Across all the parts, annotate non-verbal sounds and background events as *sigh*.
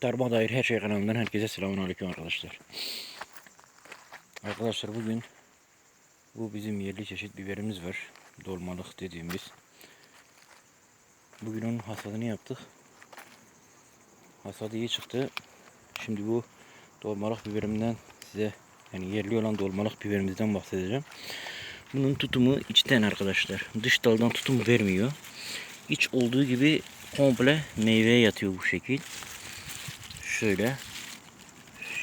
Tarıma dair her şey kanalından herkese selamun aleyküm arkadaşlar. Arkadaşlar bugün bu bizim yerli çeşit biberimiz var. Dolmalık dediğimiz. Bugün onun hasadını yaptık. Hasadı iyi çıktı. Şimdi bu dolmalık biberimden size yani yerli olan dolmalık biberimizden bahsedeceğim. Bunun tutumu içten arkadaşlar. Dış daldan tutum vermiyor. İç olduğu gibi komple meyveye yatıyor bu şekil. Şöyle.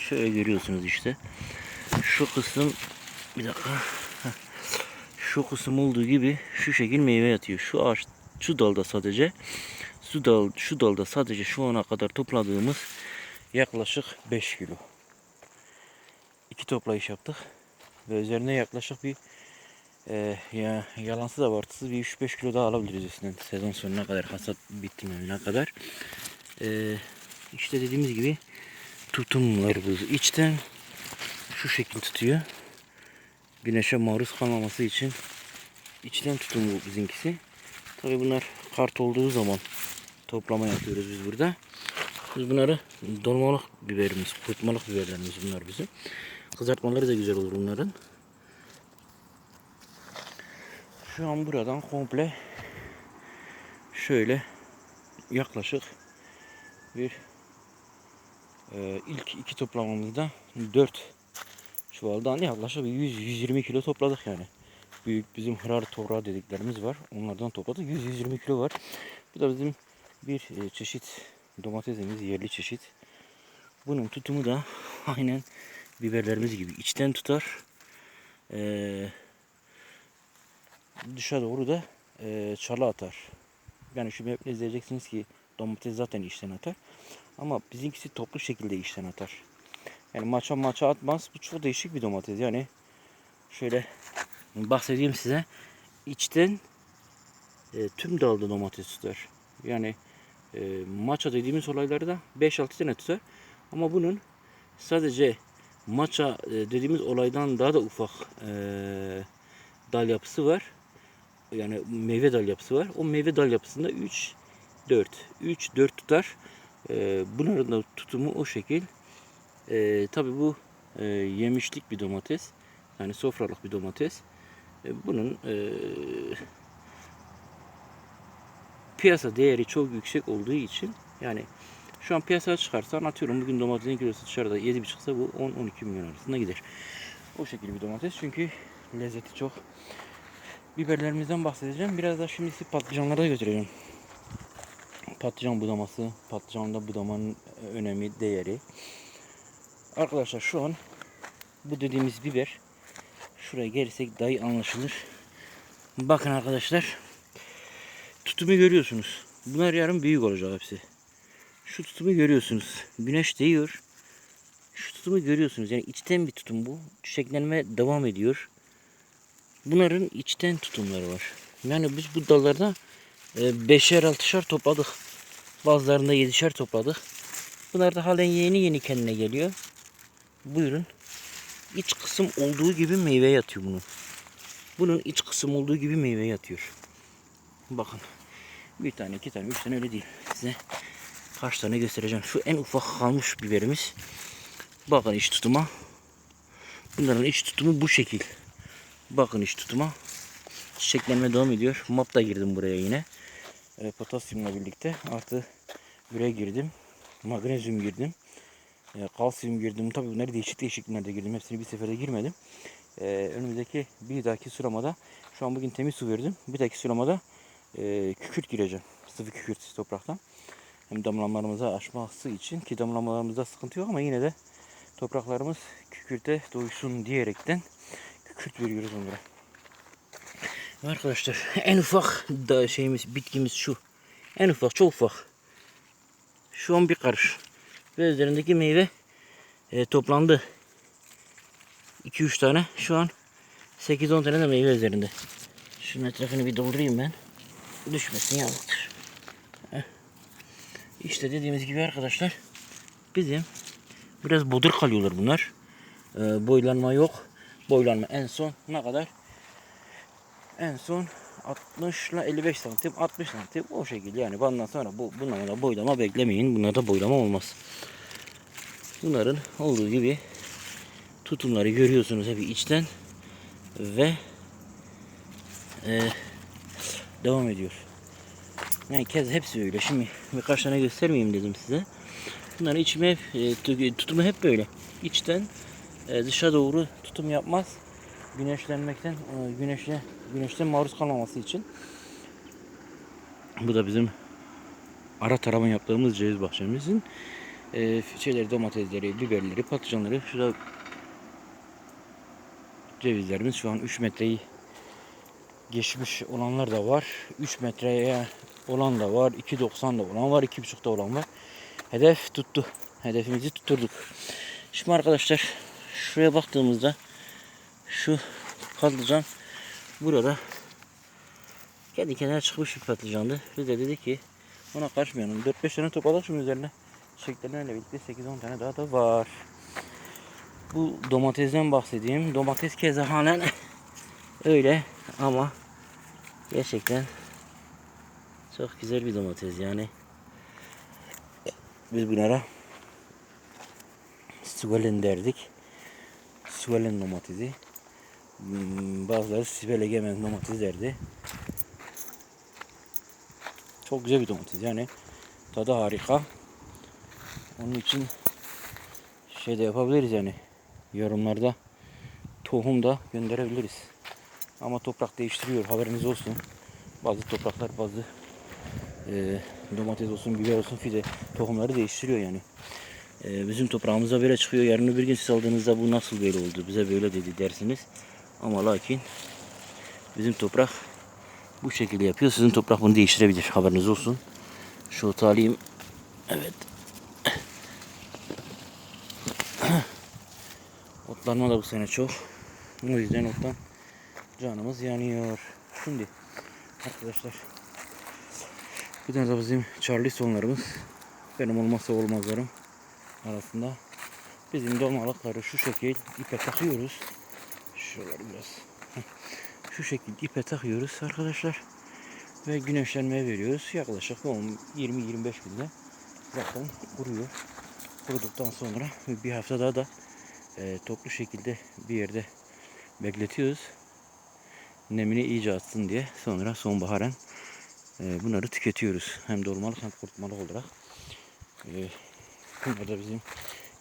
Şöyle görüyorsunuz işte. Şu kısım bir dakika. Şu kısım olduğu gibi şu şekil meyve yatıyor. Şu ağaç şu dalda sadece şu dal şu dalda sadece şu ana kadar topladığımız yaklaşık 5 kilo. İki toplayış yaptık ve üzerine yaklaşık bir e, ya yalansız abartısız bir 3-5 kilo daha alabiliriz üstünden sezon sonuna kadar hasat bittimine kadar. E, işte dediğimiz gibi tutumlarımız içten şu şekil tutuyor. Güneşe maruz kalmaması için içten tutum bu bizimkisi. Tabi bunlar kart olduğu zaman toplama yapıyoruz biz burada. Biz bunları dolmalık biberimiz, kurutmalık biberlerimiz bunlar bizim. Kızartmaları da güzel olur bunların. Şu an buradan komple şöyle yaklaşık bir e, ilk iki toplamamızda 4 çuvaldan yaklaşık bir 100-120 kilo topladık yani. Büyük bizim hırar toprağı dediklerimiz var. Onlardan topladık. 100-120 kilo var. Bu da bizim bir e, çeşit domatesimiz, yerli çeşit. Bunun tutumu da *laughs* aynen biberlerimiz gibi içten tutar. Eee dışa doğru da e, çalı atar. Yani şu mevkide izleyeceksiniz ki domates zaten içten atar. Ama bizimkisi toplu şekilde içten atar. Yani maça maça atmaz. Bu çok değişik bir domates. Yani şöyle bahsedeyim size. İçten e, tüm dalda domates tutar. Yani e, maça dediğimiz olayları da 5-6 tane tutar. Ama bunun sadece maça e, dediğimiz olaydan daha da ufak e, dal yapısı var yani meyve dal yapısı var. O meyve dal yapısında 3 4 3 4 tutar. Ee, bunların da tutumu o şekil. Ee, Tabi bu e, yemişlik bir domates. Yani sofralık bir domates. Ee, bunun e, piyasa değeri çok yüksek olduğu için yani şu an piyasaya çıkarsan atıyorum bugün domatesin kilosu dışarıda 7 çıksa bu 10-12 milyon arasında gider. O şekilde bir domates çünkü lezzeti çok biberlerimizden bahsedeceğim. Biraz da şimdi patlıcanlara götüreceğim. Patlıcan budaması, patlıcanda budamanın önemi, değeri. Arkadaşlar şu an bu dediğimiz biber şuraya gelirsek daha iyi anlaşılır. Bakın arkadaşlar tutumu görüyorsunuz. Bunlar yarın büyük olacak hepsi. Şu tutumu görüyorsunuz. Güneş değiyor. Şu tutumu görüyorsunuz. Yani içten bir tutum bu. Çiçeklenme devam ediyor bunların içten tutumları var. Yani biz bu dallarda e, beşer altışar topladık. Bazılarında yedişer topladık. Bunlar da halen yeni yeni kendine geliyor. Buyurun. İç kısım olduğu gibi meyve yatıyor bunun. Bunun iç kısım olduğu gibi meyve yatıyor. Bakın. Bir tane, iki tane, üç tane öyle değil. Size kaç tane göstereceğim. Şu en ufak kalmış biberimiz. Bakın iç tutuma. Bunların iç tutumu bu şekil. Bakın iş tutuma. Çiçeklenme devam ediyor. Map da girdim buraya yine. E, potasyumla birlikte. Artı üre girdim. Magnezyum girdim. E, kalsiyum girdim. Tabii bunları değişik değişik nerede girdim. Hepsini bir seferde girmedim. E, önümüzdeki bir dahaki sulamada şu an bugün temiz su verdim. Bir dahaki sulamada e, kükürt gireceğim. Sıvı kükürt topraktan. Hem damlamalarımıza aşması için ki damlamalarımızda sıkıntı yok ama yine de topraklarımız kükürte doysun diyerekten kükürt veriyoruz onlara. Arkadaşlar en ufak da şeyimiz bitkimiz şu. En ufak çok ufak. Şu an bir karış. Ve üzerindeki meyve e, toplandı. 2-3 tane. Şu an 8-10 tane de meyve üzerinde. Şunun etrafını bir doldurayım ben. Düşmesin yazıktır. İşte dediğimiz gibi arkadaşlar bizim biraz bodur kalıyorlar bunlar. E, boylanma yok boylanma en son ne kadar? En son 60 ile 55 santim 60 santim o şekilde yani bundan sonra bu bunlara da boylama beklemeyin. Bunlarda boylama olmaz. Bunların olduğu gibi tutumları görüyorsunuz hep içten ve e, devam ediyor. Yani kez hepsi öyle. Şimdi birkaç tane göstermeyeyim dedim size. Bunların içime hep, e, tu- tutumu hep böyle. İçten e, dışa doğru tutum yapmaz. Güneşlenmekten, e, güneşle, güneşten maruz kalmaması için. Bu da bizim ara tarama yaptığımız ceviz bahçemizin e, şeyleri, domatesleri, biberleri, patlıcanları. Şurada cevizlerimiz şu an 3 metreyi geçmiş olanlar da var. 3 metreye olan da var. 2.90 da olan var. 2.5'da olan var. Hedef tuttu. Hedefimizi tutturduk. Şimdi arkadaşlar şuraya baktığımızda şu patlıcan burada kendi kendine çıkmış bir patlıcandı. Biz de dedik ki ona kaçmayalım. 4-5 tane topladık şunun üzerine. Çiçeklerle birlikte 8-10 tane daha da var. Bu domatesten bahsedeyim. Domates keza halen öyle ama gerçekten çok güzel bir domates yani. Biz bunlara Suelen derdik. Suelen domatesi. Hmm, Bazıları Sibel Egemen domates derdi. Çok güzel bir domates yani. Tadı harika. Onun için şey de yapabiliriz yani. Yorumlarda tohum da gönderebiliriz. Ama toprak değiştiriyor haberiniz olsun. Bazı topraklar bazı e, domates olsun, biber olsun fide tohumları değiştiriyor yani. E, bizim toprağımıza böyle çıkıyor. Yarın bir gün siz aldığınızda bu nasıl böyle oldu? Bize böyle dedi dersiniz. Ama lakin bizim toprak bu şekilde yapıyor. Sizin toprak bunu değiştirebilir. Haberiniz olsun. Şu alayım. Evet. Otlanma da bu sene çok. O yüzden ottan canımız yanıyor. Şimdi arkadaşlar tane de bizim Charleston'larımız benim olmazsa olmazlarım arasında. Bizim domalıkları şu şekil ipe takıyoruz. Şuraları biraz şu şekil ipe takıyoruz arkadaşlar. Ve güneşlenmeye veriyoruz. Yaklaşık 10 20-25 günde zaten kuruyor. Kuruduktan sonra bir hafta daha da e, toplu şekilde bir yerde bekletiyoruz. Nemini iyice atsın diye. Sonra sonbaharın e, bunları tüketiyoruz. Hem dolmalık hem kurutmalık olarak. E, da bizim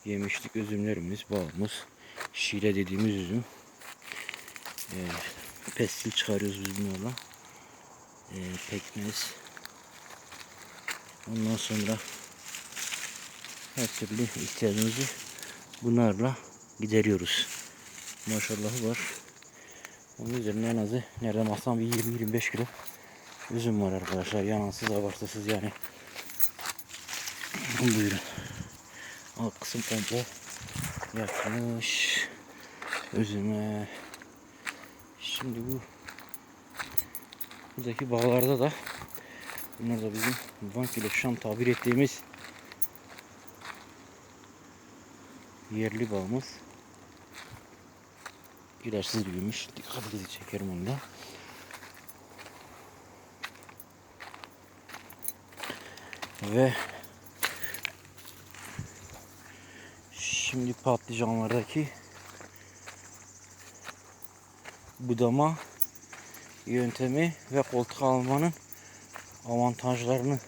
yemişlik üzümlerimiz, bağımız, şile dediğimiz üzüm. E, pestil çıkarıyoruz biz bunlarla. E, pekmez. Ondan sonra her türlü ihtiyacımızı bunlarla gideriyoruz. Maşallahı var. Onun üzerine en azı nereden baksan bir 20-25 kilo üzüm var arkadaşlar. Yanansız abartısız yani. Buyurun. Alt kısım komple yakmış üzüme. Şimdi bu buradaki bağlarda da bunlar da bizim Vank ile Şam tabir ettiğimiz yerli bağımız. İlaçsız büyümüş. Dikkatinizi çekerim onu da. Ve şimdi patlıcanlardaki budama yöntemi ve koltuk almanın avantajlarını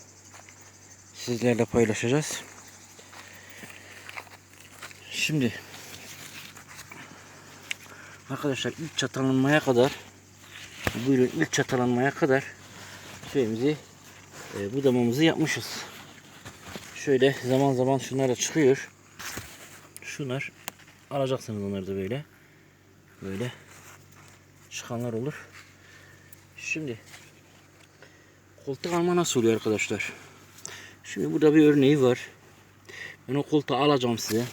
sizlerle paylaşacağız. Şimdi arkadaşlar ilk çatalanmaya kadar buyurun ilk çatalanmaya kadar şeyimizi e, budamamızı yapmışız. Şöyle zaman zaman şunlar da çıkıyor. Şunlar alacaksınız onları da böyle. Böyle çıkanlar olur. Şimdi koltuk alma nasıl oluyor arkadaşlar? Şimdi burada bir örneği var. Ben o koltuğu alacağım size.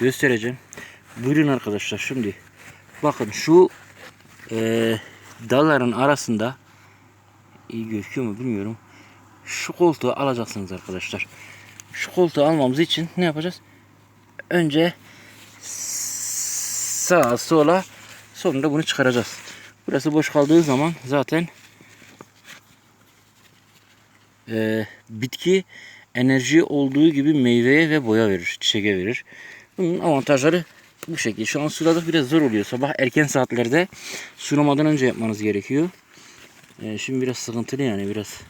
Göstereceğim. Buyurun arkadaşlar şimdi. Bakın şu eee dalların arasında iyi gözüküyor mu bilmiyorum. Şu koltuğu alacaksınız arkadaşlar. Şu koltuğu almamız için ne yapacağız? Önce sağa sola Sonunda bunu çıkaracağız. Burası boş kaldığı zaman zaten e, bitki enerji olduğu gibi meyveye ve boya verir, çiçeğe verir. Bunun avantajları bu şekilde. Şu an suladık biraz zor oluyor. Sabah erken saatlerde sulamadan önce yapmanız gerekiyor. E, şimdi biraz sıkıntılı yani biraz